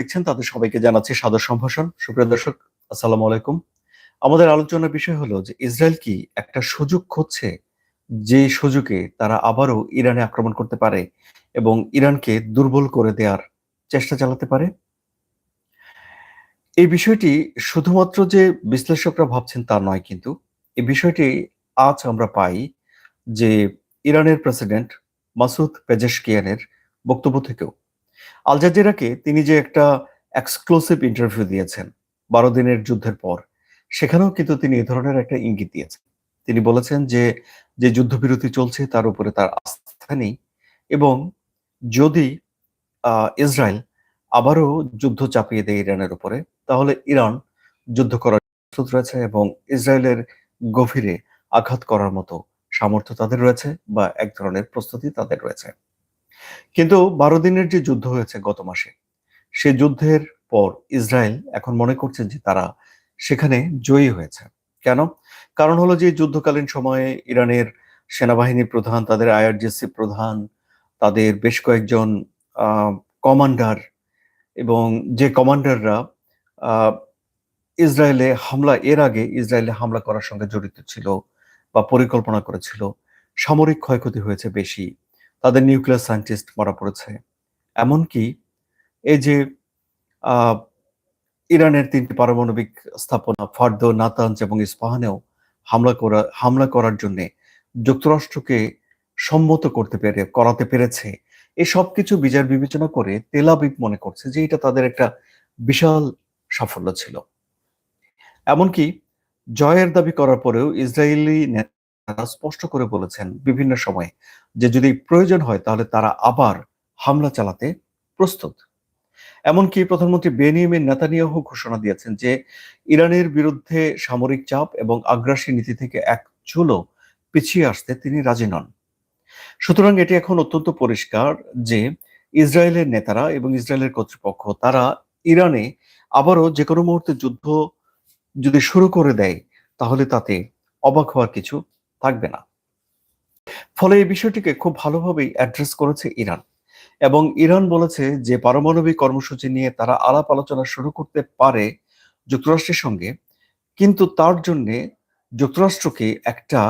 দেখছেন? তাদের সবাইকে জানাচ্ছি সাদর সম্ভাষণ। সুপ্রিয় দর্শক, আসসালামু আলাইকুম। আমাদের আলোচনার বিষয় হলো যে ইসরায়েল কি একটা সুযোগ খুঁজছে? যে সুযোগে তারা আবারও ইরানে আক্রমণ করতে পারে এবং ইরানকে দুর্বল করে দেওয়ার চেষ্টা চালাতে পারে? এই বিষয়টি শুধুমাত্র যে বিশ্লেষকরা ভাবছেন তা নয় কিন্তু, এই বিষয়টি আজ আমরা পাই যে ইরানের প্রেসিডেন্ট মাসুদ পেজেশকিয়ানের বক্তব্য থেকেও। আল জাজিরাকে তিনি যে একটা এক্সক্লুসিভ ইন্টারভিউ দিয়েছেন, বারো দিনের যুদ্ধের পর, সেখানেও কিন্তু তিনি এ ধরনের একটা ইঙ্গিত দিয়েছেন। তিনি বলেছেন যে যে যুদ্ধবিরতি চলছে তার উপরে তার আস্থা নেই এবং যদি ইসরায়েল আবারও যুদ্ধ চাপিয়ে দেয় ইরানের উপরে, তাহলে ইরান যুদ্ধ করার প্রস্তুত রয়েছে এবং ইসরায়েলের গভীরে আঘাত করার মতো সামর্থ্য তাদের রয়েছে বা এক ধরনের প্রস্তুতি তাদের রয়েছে। কিন্তু বারো দিনের যে যুদ্ধ হয়েছে গত মাসে, সে যুদ্ধের পর ইসরায়েল এখন মনে করছে যে তারা সেখানে জয়ী হয়েছে। কেন? কারণ হলো যে যুদ্ধকালীন সময়ে ইরানের সেনাবাহিনীর প্রধান, তাদের আইআরজিসি প্রধান, তাদের বেশ কয়েকজন কমান্ডার এবং যে কমান্ডাররা ইসরায়েলে হামলা, এর আগে ইসরায়েলে হামলা করার সঙ্গে জড়িত ছিল বা পরিকল্পনা করেছিল, সামরিক ক্ষয়ক্ষতি হয়েছে বেশি তাদের নিউক্লিয়ার সায়েন্টিস্ট মারা পড়েছে। এমনকি এই যে ইরানের তিনটি পারমাণবিক স্থাপনা ফার্দ, নাতাঞ্জ এবং ইস্পাহানেও হামলা করা, হামলা করার জন্যে যুক্তরাষ্ট্রকে সম্মত করতে পেরে, করাতে পেরেছে। এই সব কিছু বিচার বিবেচনা করে তেলাবিব মনে করছে যে এটা তাদের একটা বিশাল সাফল্য ছিল। এমনকি জয়ের দাবি করার পরেও ইসরায়েলি নেতারা স্পষ্ট করে বলেছেন বিভিন্ন সময়ে যে যদি প্রয়োজন হয় তাহলে তারা আবার হামলা চালাতে প্রস্তুত। এমনকি প্রধানমন্ত্রী বেনিয়ামিন নেতানিয়াহু ঘোষণা দিয়েছেন যে ইরানের বিরুদ্ধে সামরিক চাপ এবং আগ্রাসী নীতি থেকে এক চুলো পিছিয়ে আসতে তিনি রাজি নন। সুতরাং এটি এখন অত্যন্ত পরিষ্কার যে ইসরায়েলের নেতারা এবং ইসরায়েলের কর্তৃপক্ষ তারা ইরানে আবারও যে কোনো মুহূর্তে যুদ্ধ যদি শুরু করে দেয় তাহলে তাতে অবাক হওয়ার কিছু থাকবে না। ফলে এই বিষয়টিকে খুব ভালোভাবেই অ্যাড্রেস করেছে ইরান। এবং ইরান বলেছে যে পারমাণবিক কর্মসূচি নিয়ে তারা আলাপ আলোচনা শুরু করতে পারে যুক্তরাষ্ট্রের সঙ্গে, কিন্তু তার জন্যে যুক্তরাষ্ট্রকে একটা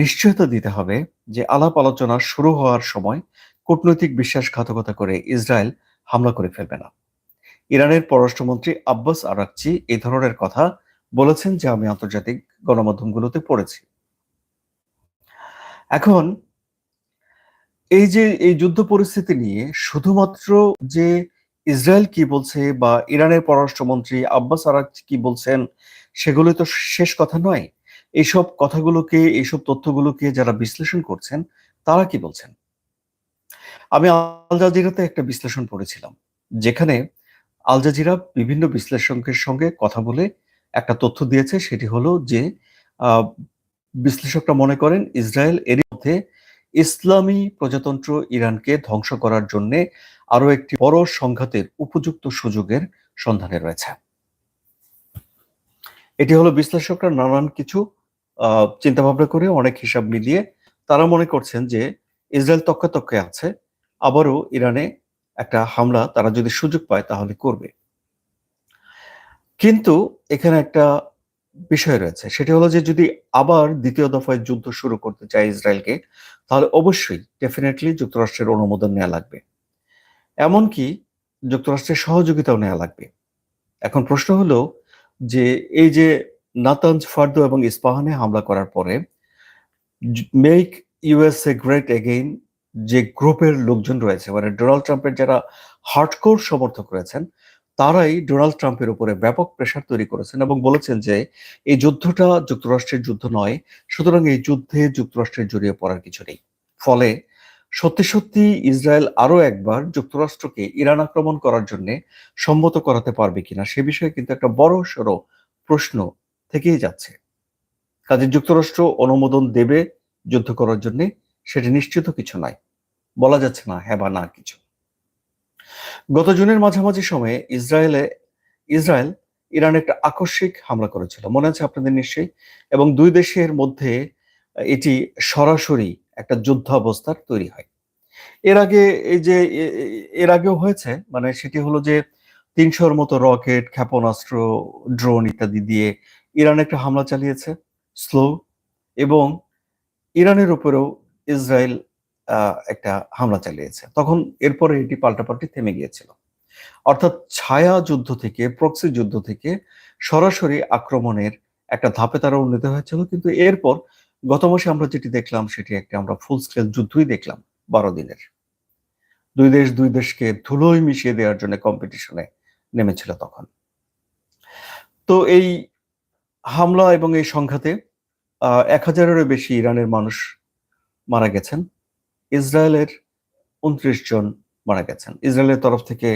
নিশ্চয়তা দিতে হবে যে আলাপ আলোচনা শুরু হওয়ার সময় কূটনৈতিক বিশ্বাসঘাতকতা করে ইসরায়েল হামলা করে ফেলবে না। ইরানের পররাষ্ট্রমন্ত্রী আব্বাস আরাকচি এই ধরনের কথা বলেছেন যে আমি আন্তর্জাতিক গণমাধ্যমগুলোতে পড়েছি। এখন এই যে এই যুদ্ধ পরিস্থিতি নিয়ে শুধুমাত্র যে ইসরায়েল কি বলছে বা ইরানের পররাষ্ট্রমন্ত্রী আব্বাস আরাকচি কি বলছেন, সেগুলো তো শেষ কথা নয়। এইসব কথাগুলোকে, এইসব তথ্যগুলোকে যারা বিশ্লেষণ করছেন, তারা কি বলছেন? আমি আল জাজিরাতে একটা বিশ্লেষণ পড়েছিলাম, যেখানে আল জাজিরা বিভিন্ন বিশ্লেষকের সঙ্গে কথা বলে একটা তথ্য দিয়েছে, সেটি হলো যে বিশ্লেষকরা মনে করেন ইসরায়েল এর মধ্যে ইসলামী প্রজাতন্ত্র ইরানকে ধ্বংস করার জন্য আরও একটি বড় সংঘাতের উপযুক্ত সুযোগের সন্ধানে রয়েছে। এটি হলো বিশ্লেষকরা নানান কিছু চিন্তা ভাবনা করে অনেক হিসাব মিলিয়ে তারা মনে করছেন যে ইসরায়েল তক্কা তক্কে আছে, আবারও ইরানে একটা হামলা তারা যদি সুযোগ পায় তাহলে করবে। কিন্তু এখানে একটা বিষয় রয়েছে। সেটা হলো যে, যদি আবার দ্বিতীয় দফায় যুদ্ধ শুরু করতে চায় ইসরায়েলকে, তাহলে অবশ্যই ডেফিনেটলি যুক্তরাষ্ট্রের অনুমোদন নেওয়া লাগবে। এমনকি যুক্তরাষ্ট্রের সহযোগিতাও নেওয়া লাগবে। এখন প্রশ্ন হলো যে, এই যে নাতাঞ্জ ফার্দো এবং ইস্পাহানে হামলা করার পরে মেক ইউএসএ গ্রেট এগেইন যে গ্রুপের লোকজন রয়েছে মানে ডোনাল্ড ট্রাম্পের যারা হার্ডকোর সমর্থক রয়েছেন তারাই ডোনাল্ড ট্রাম্পের উপরে ব্যাপক প্রেশার তৈরি করেছেন এবং বলেছেন যে এই যুদ্ধটা যুক্তরাষ্ট্রের যুদ্ধ নয়, সুতরাং এই যুদ্ধে যুক্তরাষ্ট্রের জড়িয়ে পড়ার কিছু নেই। ফলে সত্যি সত্যি ইসরায়েল আরও একবার যুক্তরাষ্ট্রকে ইরান আক্রমণ করার জন্য সম্মত করাতে পারবে কিনা সে বিষয়ে কিন্তু একটা বড় সড়ো প্রশ্ন থেকেই যাচ্ছে। কাজে যুক্তরাষ্ট্র অনুমোদন দেবে যুদ্ধ করার জন্য সেটা নিশ্চিত কিছু নয়। বলা যাচ্ছে না হ্যাঁ বা না কিছু। গত জুনের মাঝামাঝি সময়ে ইসরায়েলে, ইসরায়েল ইরান একটা আকস্মিক হামলা করেছিল। মনে আছে আপনাদের নিশ্চয়ই? এবং দুই দেশের মধ্যে এটি সরাসরি একটা যুদ্ধাবস্থার তৈরি হয়। এর আগে এই যে, এর আগেও হয়েছে মানে সেটি হলো যে তিনশোর মতো রকেট, ক্ষেপণাস্ত্র, ড্রোন ইত্যাদি দিয়ে ইরান একটা হামলা চালিয়েছে, স্লো, এবং ইরানের উপরেও ইসরায়েল একটা হামলা চালিয়েছে। তখন এরপরে এটি পাল্টাপাল্টি থেমে গিয়েছিল। অর্থাৎ ছায়া যুদ্ধ থেকে, প্রক্সি যুদ্ধ থেকে সরাসরি আক্রমণের একটা ধাপে তারা উন্নীত হয়েছিল। কিন্তু এরপর গত মাসে আমরা যেটি দেখলাম, সেটি একটা আমরা ফুল স্কেল যুদ্ধই দেখলাম বারো দিনের। দুই দেশ, দুই দেশকে ধুলোয় মিশিয়ে দেওয়ার জন্য কম্পিটিশনে নেমেছিল তখন। তো এই হামলা এবং এই সংঘাতে এক হাজারেরও বেশি ইরানের মানুষ মারা গেছেন। ইসরায়েলের উনত্রিশ জন মারা গেছেন। ইসরায়েলের তরফ থেকে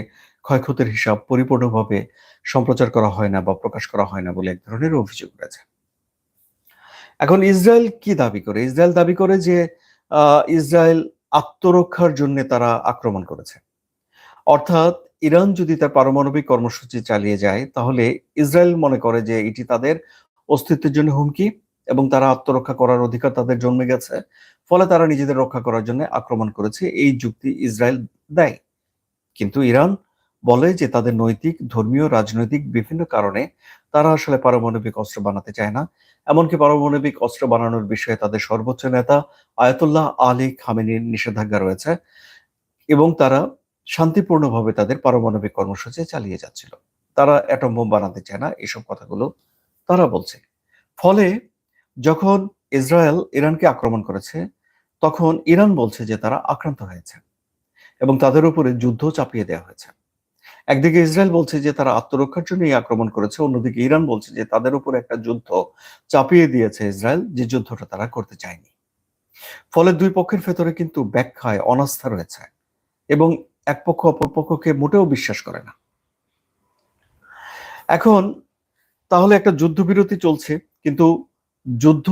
ক্ষয়ক্ষতির হিসাব পরিপূর্ণভাবে সম্প্রচার করা হয় না বা প্রকাশ করা হয় না বলে এক ধরনের অভিযোগ রয়েছে এখন ইসরায়েল কি দাবি করে? ইসরায়েল দাবি করে যে ইসরায়েল আত্মরক্ষার জন্য তারা আক্রমণ করেছে। অর্থাৎ ইরান যদি তার পারমাণবিক কর্মসূচি চালিয়ে যায়, তাহলে ইসরায়েল মনে করে যে এটি তাদের অস্তিত্বের জন্য হুমকি এবং তারা আত্মরক্ষা করার অধিকার তাদের জন্মে গেছে। ফলে তারা নিজেদের রক্ষা করার জন্য আক্রমণ করেছে। এই যুক্তি ইসরায়েল দেয়। কিন্তু ইরান বলে যে তাদের নৈতিক, ধর্মীয়, রাজনৈতিক বিভিন্ন কারণে তারা আসলে পারমাণবিক অস্ত্র বানাতে চায় না। এমনকি পারমাণবিক অস্ত্র বানানোর বিষয়ে তাদের সর্বোচ্চ নেতা আয়াতুল্লাহ আলী খামেনির নিষেধাজ্ঞা রয়েছে এবং তারা শান্তিপূর্ণভাবে তাদের পারমাণবিক কর্মসূচি চালিয়ে যাচ্ছিল। তারা অ্যাটম বোম বানাতে চায় না, এসব কথাগুলো তারা বলছে। ফলে যখন ইসরায়েল ইরানকে আক্রমণ করেছে তখন ইরান বলছে যে তারা আক্রান্ত হয়েছে এবং তাদের উপরে যুদ্ধ চাপিয়ে দেওয়া হয়েছে। একদিকে ইসরায়েল বলছে যে তারা আত্মরক্ষার জন্য এই আক্রমণ করেছে, অন্যদিকে ইরান বলছে যে তাদের উপর একটা যুদ্ধ চাপিয়ে দিয়েছে ইসরায়েল যে যুদ্ধটা তারা করতে চায়নি। ফলে দুই পক্ষের ভেতরে কিন্তু ব্যাখ্যায় অনাস্থা রয়েছে এবং এক পক্ষ অপর পক্ষকে মোটেও বিশ্বাস করে না। এখন তাহলে একটা যুদ্ধবিরতি চলছে, কিন্তু যুদ্ধ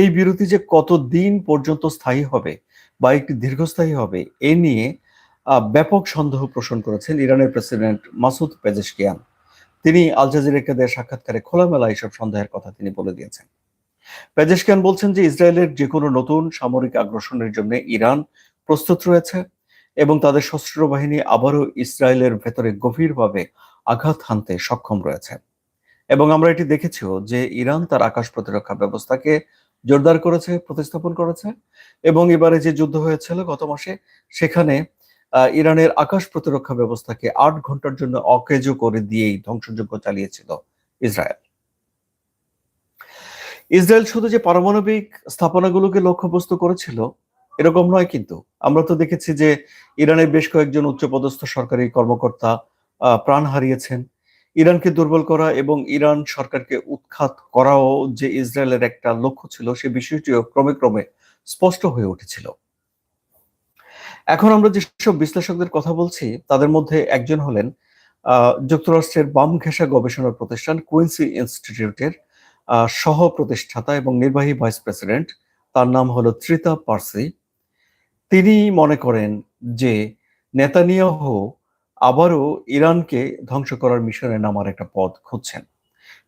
এই বিরতি যে কতদিন পর্যন্ত স্থায়ী হবে বা একটি দীর্ঘস্থায়ী হবে, এ নিয়ে ব্যাপক সন্দেহ পোষণ করেছেন ইরানের প্রেসিডেন্ট মাসুদ পেজেশকিয়ান। তিনি আল জাজিরাকে দেওয়া সাক্ষাৎকারে খোলামেলা এইসব সন্দেহের কথা তিনি বলে দিয়েছেন। পেজেশকিয়ান বলছেন যে ইসরায়েলের যে কোনো নতুন সামরিক আগ্রাসনের জন্য ইরান প্রস্তুত রয়েছে এবং তাদের সশস্ত্র বাহিনী আবারও ইসরায়েলের ভেতরে গভীরভাবে আঘাত হানতে সক্ষম রয়েছে। এবং আমরা এটি দেখেছিও যে ইরান তার আকাশ প্রতিরক্ষা ব্যবস্থাকে জোরদার করেছে, প্রতিস্থাপন করেছে। এবং এবারে যে যুদ্ধ হয়েছিল গত মাসে, সেখানে ইরানের আকাশ প্রতিরক্ষা ব্যবস্থাকে আট ঘণ্টার জন্য অকেজো করে দিয়েই ধ্বংসযজ্ঞ চালিয়েছিল ইসরায়েল। ইসরায়েল শুধু যে পারমাণবিক স্থাপনাগুলোকে লক্ষ্যবস্তু করেছিল, এরকম নয় কিন্তু। আমরা তো দেখেছি যে, ইরানের বেশ কয়েকজন উচ্চপদস্থ সরকারি কর্মকর্তা প্রাণ হারিয়েছেন। ইরানকে দুর্বল করা এবং ইরান সরকারকে উৎখাত করাও যে ইসরায়েলের একটা লক্ষ্য ছিল, সে বিষয়টিও ক্রমে ক্রমে স্পষ্ট হয়ে উঠেছিল। এখন আমরা যেসব বিশ্লেষকদের কথা বলছি, তাদের মধ্যে একজন হলেন যুক্তরাষ্ট্রের বাম ঘেঁষা গবেষণা প্রতিষ্ঠান কুইন্সি ইনস্টিটিউটের সহ প্রতিষ্ঠাতা এবং নির্বাহী ভাইস প্রেসিডেন্ট। তার নাম হলো ত্রিতা পার্সি। তিনি মনে করেন যে নেতানিয়াহু আবারও ইরানকে ধ্বংস করার মিশনে নামার একটা পথ খুঁজছেন।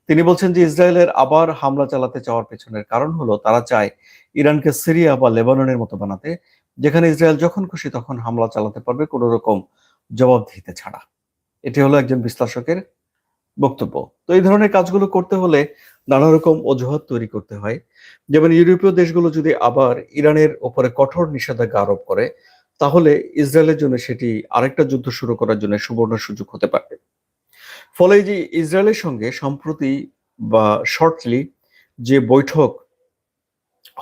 তিনি বলছেন যে ইসরায়েলের আবার হামলা চালাতে চাওয়ার পেছনের কারণ হলো, তারা চায় ইরানকে সিরিয়া বা লেবাননের মতো বানাতে, যেখানে ইসরায়েল যখন খুশি তখন হামলা চালাতে পারবে কোনো রকম জবাবদিহিতে ছাড়া। এটি হলো একজন বিশ্লেষকের বক্তব্য। তো এই ধরনের কাজগুলো করতে হলে নানা রকম অজুহাত তৈরি করতে হয়। যেমন ইউরোপীয় দেশগুলো যদি আবার ইরানের ওপরে কঠোর নিষেধাজ্ঞা আরোপ করে তাহলে ইসরায়েলের জন্য সেটি আরেকটা যুদ্ধ শুরু করার জন্য সুবর্ণ সুযোগ হতে পারে। ফলে যে ইসরায়েলের সঙ্গে সম্প্রতি বা শর্টলি যে বৈঠক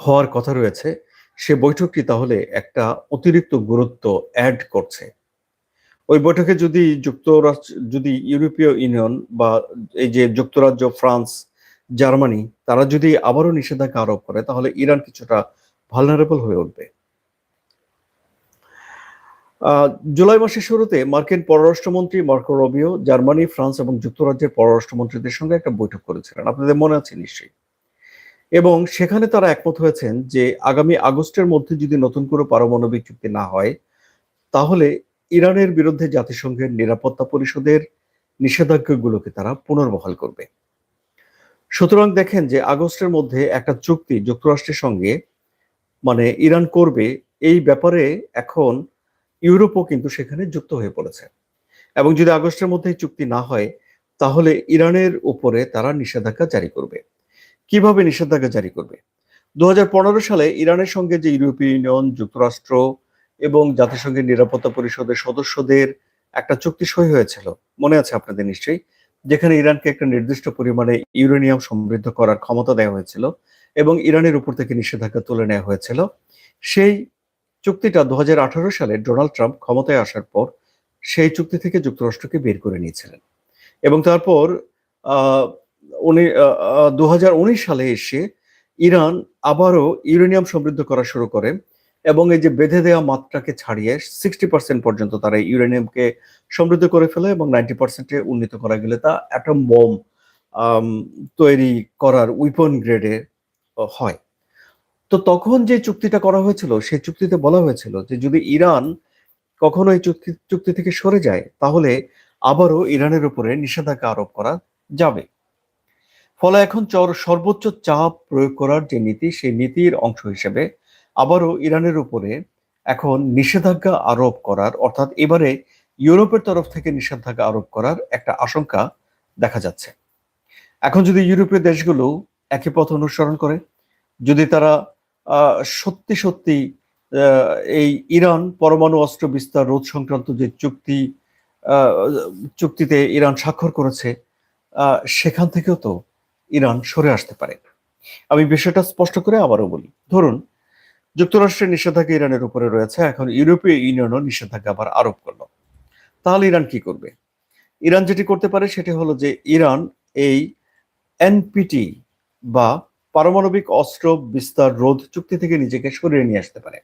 হওয়ার কথা রয়েছে, সে বৈঠকটি তাহলে একটা অতিরিক্ত গুরুত্ব অ্যাড করছে। ওই বৈঠকে যদি যুক্তরাষ্ট্র, যদি ইউরোপীয় ইউনিয়ন বা এই যে যুক্তরাজ্য, ফ্রান্স, জার্মানি, তারা যদি আবারও নিষেধাজ্ঞা আরোপ করে, তাহলে ইরান কিছুটা ভালনারেবল হয়ে উঠবে। জুলাই মাসের শুরুতে মার্কিন পররাষ্ট্রমন্ত্রী মার্কো রবিও জার্মানি, ফ্রান্স এবং যুক্তরাজ্যের পররাষ্ট্রমন্ত্রীদের সঙ্গে একটা বৈঠক করেছিলেন। আপনাদের মনে আছে নিশ্চয়ই। এবং সেখানে তারা একমত হয়েছেন যে আগামী আগস্টের মধ্যে যদি নতুন করে পারমাণবিক চুক্তি না হয়, তাহলে ইরানের বিরুদ্ধে জাতিসংঘের নিরাপত্তা পরিষদের নিষেধাজ্ঞাগুলোকে তারা পুনর্বহাল করবে। সুতরাং দেখেন যে আগস্টের মধ্যে একটা চুক্তি যুক্তরাষ্ট্রের সঙ্গে মানে ইরান করবে, এই ব্যাপারে এখন ইউরোপও কিন্তু সেখানে যুক্ত হয়ে পড়েছে। এবং যদি আগস্টের মধ্যে চুক্তি না হয়, তাহলে ইরানের উপরে তারা নিষেধাজ্ঞা জারি করবে। কীভাবে নিষেধাজ্ঞা জারি করবে? দুহাজার পনেরো সালে ইরানের সঙ্গে যে ইউরোপীয় ইউনিয়ন, যুক্তরাষ্ট্র এবং জাতিসংঘের নিরাপত্তা পরিষদের সদস্যদের একটা চুক্তি সই হয়েছিল, মনে আছে আপনাদের নিশ্চয়ই? যেখানে ইরানকে একটা নির্দিষ্ট পরিমাণে ইউরেনিয়াম সমৃদ্ধ করার ক্ষমতা দেওয়া হয়েছিল এবং ইরানের উপর থেকে নিষেধাজ্ঞা তুলে নেওয়া হয়েছিল। সেই চুক্তিটা দু হাজার আঠারো সালে ডোনাল্ড ট্রাম্প ক্ষমতায় আসার পর সেই চুক্তি থেকে যুক্তরাষ্ট্রকে বের করে নিয়েছিলেন। এবং তারপর উনি দু হাজার উনিশ সালে এসে ইরান আবারও ইউরেনিয়াম সমৃদ্ধ করা শুরু করে এবং এই যে বেঁধে দেওয়া মাত্রাকে ছাড়িয়ে সিক্সটি পার্সেন্ট পর্যন্ত তারা ইউরেনিয়ামকে সমৃদ্ধ করে ফেলে এবং নাইনটি পার্সেন্টে উন্নীত করা গেলে তা অ্যাটম বোম তৈরি করার উইপন গ্রেডে হয়। তো তখন যে চুক্তিটা করা হয়েছিল, সেই চুক্তিতে বলা হয়েছিল যে যদি ইরান কখনো এই চুক্তি চুক্তি থেকে সরে যায়, তাহলে আবারও ইরানের উপরে নিষেধাজ্ঞা আরোপ করা যাবে। ফলে এখন চর, সর্বোচ্চ চাপ প্রয়োগ করার যে নীতি, সেই নীতির অংশ হিসেবে আবারও ইরানের উপরে এখন নিষেধাজ্ঞা আরোপ করার, অর্থাৎ এবারে ইউরোপের তরফ থেকে নিষেধাজ্ঞা আরোপ করার একটা আশঙ্কা দেখা যাচ্ছে। এখন যদি ইউরোপীয় দেশগুলো একই পথ অনুসরণ করে, যদি তারা সত্যি সত্যি এই ইরান পরমাণু অস্ত্র বিস্তার রোধ সংক্রান্ত যে চুক্তি চুক্তিতে ইরান স্বাক্ষর করেছে সেখান থেকেও তো ইরান সরে আসতে পারে আমি বিষয়টা স্পষ্ট করে আবারও বলি। ধরুন, যুক্তরাষ্ট্রের নিষেধাজ্ঞা ইরানের উপরে রয়েছে, এখন ইউরোপীয় ইউনিয়নও নিষেধাজ্ঞা আবার আরোপ করল। তাহলে ইরান কি করবে? ইরান যেটি করতে পারে সেটি হলো যে ইরান এই এনপিটি বা পারমাণবিক অস্ত্র বিস্তার রোধ চুক্তি থেকে নিজেকে সরিয়ে নিয়ে আসতে পারে।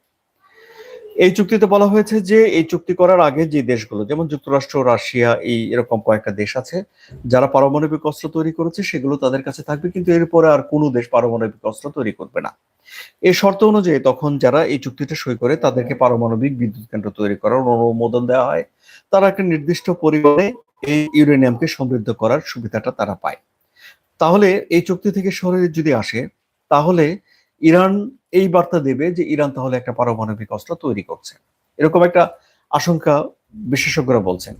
এই চুক্তিতে বলা হয়েছে যে, এই চুক্তি করার আগে যে দেশগুলো, যেমন যুক্তরাষ্ট্র, রাশিয়া, এই এরকম কয়েকটা দেশ আছে, যারা পারমাণবিক অস্ত্র তৈরি করেছে, সেগুলো তাদের কাছে থাকবে, কিন্তু এরপরে আর কোনো দেশ পারমাণবিক অস্ত্র তৈরি করবে না। এই শর্ত অনুযায়ী তখন যারা এই চুক্তিটা সই করে, তাদেরকে পারমাণবিক বিদ্যুৎ কেন্দ্র তৈরি করার অনুমোদন দেওয়া হয়। তারা একটা নির্দিষ্ট পরিমাণে এই ইউরেনিয়ামকে সমৃদ্ধ করার সুবিধাটা তারা পায়। তাহলে এই চুক্তি থেকে সরে যদি আসে, তাহলে ইরান এই বার্তা দেবে যে ইরান তাহলে একটা পারমাণবিক অস্ত্র তৈরি করছে। এরকম একটা আশঙ্কা বিশেষজ্ঞরা বলছেন।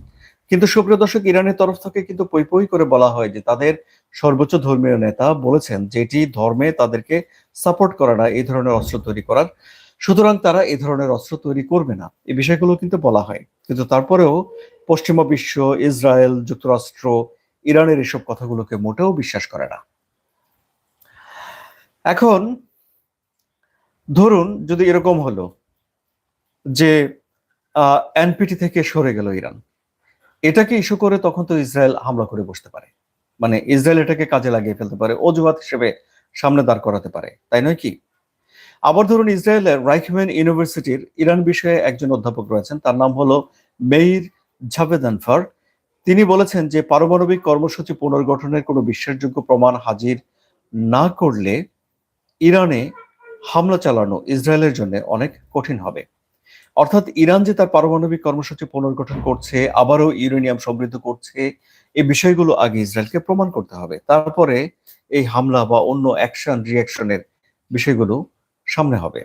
কিন্তু সুপ্রিয় দর্শক, ইরানের তরফ থেকে কিন্তু পই পই করে বলা হয় যে তাদের সর্বোচ্চ ধর্মীয় নেতা বলেছেন যে এটি ধর্মে তাদেরকে সাপোর্ট করে না, এই ধরনের অস্ত্র তৈরি করার। সুতরাং তারা এই ধরনের অস্ত্র তৈরি করবে না। এই বিষয়গুলো কিন্তু বলা হয়। কিন্তু তারপরেও পশ্চিমা বিশ্ব, ইসরায়েল, যুক্তরাষ্ট্র ইরানের এসব কথাগুলোকে মোটেও বিশ্বাস করে না। এখন ধরুন যদি এরকম হলো যে এনপিটি থেকে সরে গেল ইরান, এটাকে ইস্যু করে তখন তো ইসরায়েল হামলা করে বসতে পারে। মানে ইসরায়েল এটাকে কাজে লাগিয়ে ফেলতে পারে, অজুহাত হিসেবে সামনে দাঁড় করাতে পারে, তাই নয় কি? আবার ধরুন ইসরায়েলের রাইখম্যান ইউনিভার্সিটির ইরান বিষয়ে একজন অধ্যাপক রয়েছেন, তার নাম হলো মেইর ঝাভেদানফার তিনি বলেছেন যে পারমাণবিক কর্মসূচি পুনর্গঠনের কোনো বিশ্বাসযোগ্য প্রমাণ হাজির না করলে ইরানে হামলা চালানো ইসরায়েলের জন্য অনেক কঠিন হবে। অর্থাৎ ইরান যে তার পারমাণবিক কর্মসূচি পুনর্গঠন করছে, আবারও ইউরেনিয়াম সমৃদ্ধ করছে এই বিষয়গুলো আগে ইসরায়েলকে প্রমাণ করতে হবে। তারপরে এই হামলা বা অন্য অ্যাকশন রিয়াকশনের বিষয়গুলো সামনে হবে।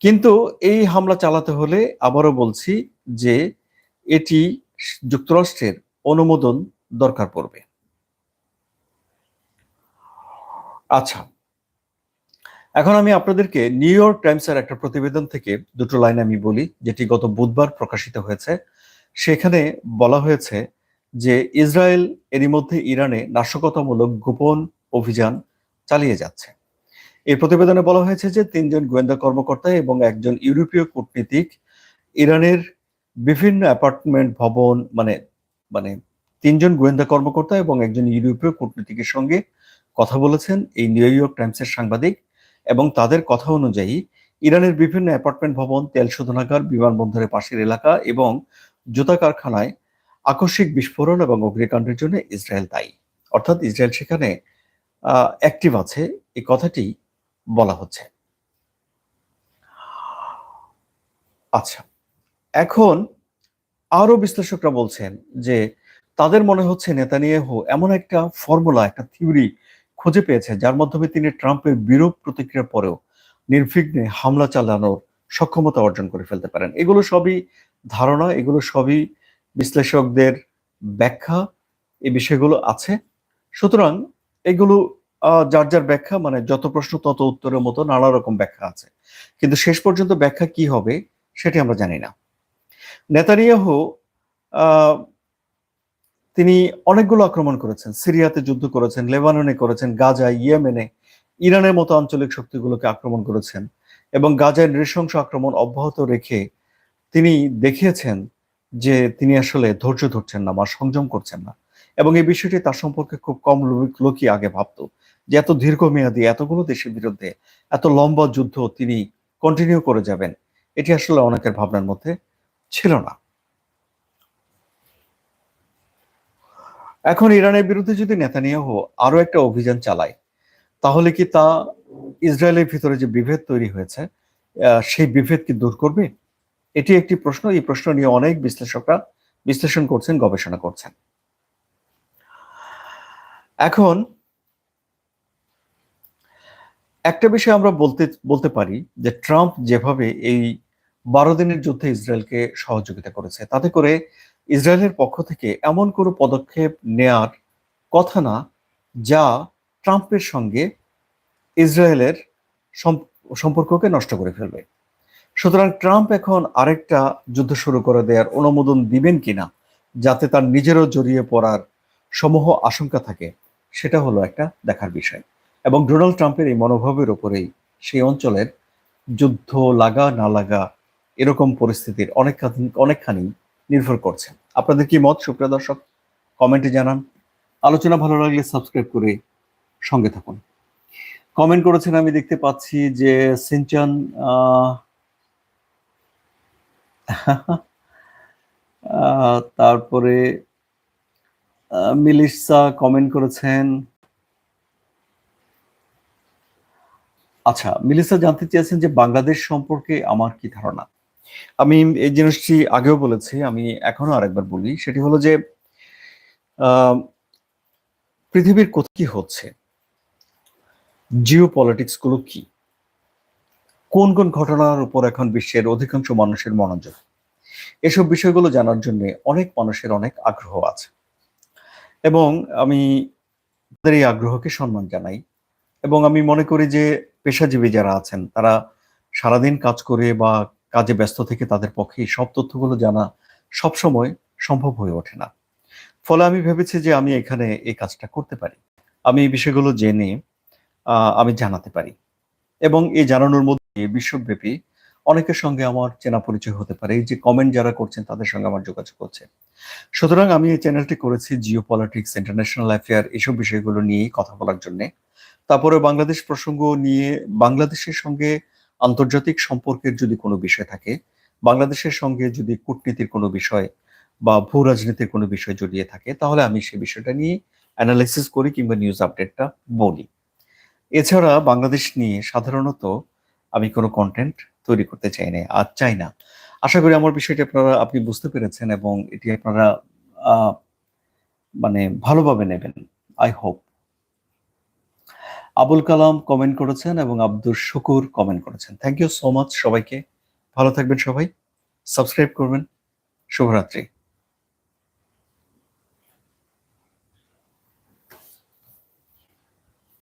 কিন্তু এই হামলা চালাতে হলে আবারও বলছি যে এটি যুক্তরাষ্ট্রের অনুমোদন দরকার পড়বে। আচ্ছা এখন আমি আপনাদেরকে নিউ ইয়র্ক টাইমসের একটা প্রতিবেদন থেকে দুটো লাইন আমি বলি, যেটি গত বুধবার প্রকাশিত হয়েছে। সেখানে বলা হয়েছে যে ইসরায়েল এরই মধ্যে ইরানে নাশকতামূলক গোপন অভিযান চালিয়ে যাচ্ছে। এই প্রতিবেদনে বলা হয়েছে যে তিনজন গোয়েন্দা কর্মকর্তা এবং একজন ইউরোপীয় কূটনীতিক ইরানের বিভিন্ন অ্যাপার্টমেন্ট, ভবন মানে মানে তিনজন গোয়েন্দা কর্মকর্তা এবং একজন ইউরোপীয় কূটনীতিকের সঙ্গে কথা বলেছেন এই নিউ ইয়র্ক টাইমসের সাংবাদিক এবং তাদের কথা অনুযায়ী ইরানের বিভিন্ন অ্যাপার্টমেন্ট, ভবন, তেল শোধনাগার, বিমানবন্দরের পাশের এলাকা এবং জুতা কারখানায় আকস্মিক বিস্ফোরণ এবং অগ্নিকাণ্ডের জন্য ইসরায়েল দায়ী। অর্থাৎ ইসরায়েল সেখানে অ্যাক্টিভ আছে এই কথাটি বলা হচ্ছে। আচ্ছা এখন আরও বিশ্লেষকরা বলছেন যে তাদের মনে হচ্ছে নেতানিয়াহু এমন একটা ফর্মুলা একটা থিওরি খুঁজে পেয়েছে, যার মাধ্যমে তিনি ট্রাম্পের বিরূপ প্রতিক্রিয়ার পরেও নির্বিঘ্নে হামলা চালানোর সক্ষমতা অর্জন করে ফেলতে পারেন। এগুলো সবই ধারণা, এগুলো সবই বিশ্লেষকদের ব্যাখ্যা, এই বিষয়গুলো আছে। সুতরাং এগুলো যার যার ব্যাখ্যা মানে যত প্রশ্ন তত উত্তরের মতো নানা রকম ব্যাখ্যা আছে। কিন্তু শেষ পর্যন্ত ব্যাখ্যা কি হবে, সেটি আমরা জানি না। নেতানিয়াহু তিনি অনেকগুলো আক্রমণ করেছেন। সিরিয়াতে যুদ্ধ করেছেন, লেবাননে করেছেন গাজা ইয়েমেনে, ইরানের মতো আঞ্চলিক শক্তিগুলোকে আক্রমণ করেছেন এবং গাজায় নৃশংস আক্রমণ অব্যাহত রেখে তিনি দেখিয়েছেন যে তিনি আসলে ধৈর্য ধরছেন না বা সংযম করছেন না এবং এই বিষয়টি তার সম্পর্কে খুব কম লোক- লোকই আগে ভাবতো যে এত দীর্ঘমেয়াদী এতগুলো দেশের বিরুদ্ধে এত লম্বা যুদ্ধ তিনি কন্টিনিউ করে যাবেন। এটি আসলে অনেকের ভাবনার মধ্যে ছিল না। এখন ইরানের বিরুদ্ধে যদি নেতানিয়াহু আরও একটা অভিযান চালায়, তাহলে কি তা ইসরায়েলের ভিতরে যে বিভেদ তৈরি হয়েছে সেই বিভেদ কি দূর করবে? এটি একটি প্রশ্ন। এই প্রশ্ন নিয়ে অনেক বিশ্লেষকরা বিশ্লেষণ করছেন, গবেষণা করছেন। এখন একটা বিষয় আমরা বলতে বলতে পারি যে ট্রাম্প যেভাবে এই বারো দিনের যুদ্ধে ইসরায়েলকে সহযোগিতা করেছে। তাতে করে ইসরায়েলের পক্ষ থেকে এমন কোনো পদক্ষেপ নেয়ার কথা না যা ট্রাম্পের সঙ্গে ইসরায়েলের সম্পর্ককে নষ্ট করে ফেলবে। সুতরাং ট্রাম্প এখন আরেকটা যুদ্ধ শুরু করে দেওয়ার অনুমোদন দিবেন কিনা, যাতে তার নিজেরও জড়িয়ে পড়ার সমূহ আশঙ্কা থাকে, সেটা হলো একটা দেখার বিষয়। এবং ডোনাল্ড ট্রাম্পের এই মনোভাবের ওপরেই সেই অঞ্চলের যুদ্ধ লাগা না লাগা এরকম পরিস্থিতির অনেকখানি অনেকখানি নির্ভর করছে। আপনাদের কি মত? সুপ্রিয় দর্শক, কমেন্টে জানান। আলোচনা ভালো লাগলে সাবস্ক্রাইব করে সঙ্গে থাকুন। কমেন্ট করেছেন, আমি দেখতে পাচ্ছি যে সিনচান তারপরে মিলিসা কমেন্ট করেছেন। আচ্ছা মিলিসা জানতে চেয়েছেন যে বাংলাদেশ সম্পর্কে আমার কি ধারণা? আমি এই জিনিসটি আগেও বলেছি, আমি এখনও আরেকবার বলি। সেটি হলো যে পৃথিবীর কোথায় কি হচ্ছে? জিও পলিটিক্সগুলো কি? কোন কোন ঘটনার উপর এখন বিশ্বের অধিকাংশ মানুষের মনোযোগ? এসব বিষয়গুলো জানার জন্য অনেক মানুষের অনেক আগ্রহ আছে। এবং আমি তাদের এই আগ্রহকে সম্মান জানাই। এবং আমি মনে করি যে, পেশাজীবী যারা আছেন, তারা সারাদিন কাজ করে বা কাজে ব্যস্ত থেকে তাদের পক্ষে সব তথ্যগুলো জানা সবসময় সম্ভব হয়ে ওঠে না। ফলে আমি ভেবেছি যে আমি এখানে এই কাজটা করতে পারি। আমি এই বিষয়গুলো জেনে আমি জানাতে পারি। এবং এই জানানোর মধ্যে বিশ্বব্যাপী অনেকের সঙ্গে আমার চেনা পরিচয় হতে পারে। এই যে কমেন্ট যারা করছেন তাদের সঙ্গে আমার যোগাযোগ হচ্ছে। সুতরাং আমি এই চ্যানেলটি করেছি জিও পলিটিক্স ইন্টারন্যাশনাল অ্যাফেয়ার এসব বিষয়গুলো নিয়েই কথা বলার জন্য। তারপরে বাংলাদেশ প্রসঙ্গ নিয়ে বাংলাদেশের সঙ্গে আন্তর্জাতিক সম্পর্কের যদি কোনো বিষয় থাকে, বাংলাদেশের সঙ্গে যদি কূটনীতির কোনো বিষয় বা ভূ রাজনীতির কোনো বিষয় জড়িয়ে থাকে, তাহলে আমি সে বিষয়টা নিয়ে অ্যানালাইসিস করি কিংবা নিউজ আপডেটটা বলি। এছাড়া বাংলাদেশ নিয়ে সাধারণত আমি কোনো কন্টেন্ট তৈরি করতে চাই না, আর চাই না। আশা করি আমার বিষয়টি আপনারা, আপনি বুঝতে পেরেছেন এবং এটি আপনারা মানে ভালোভাবে নেবেন I hope Abul Kalam comment করেছেন এবং আব্দুল শুকুর কমেন্ট করেছেন। থ্যাংক ইউ সো মাচ সবাইকে। ভালো থাকবেন সবাই। সাবস্ক্রাইব করবেন। শুভরাত্রি।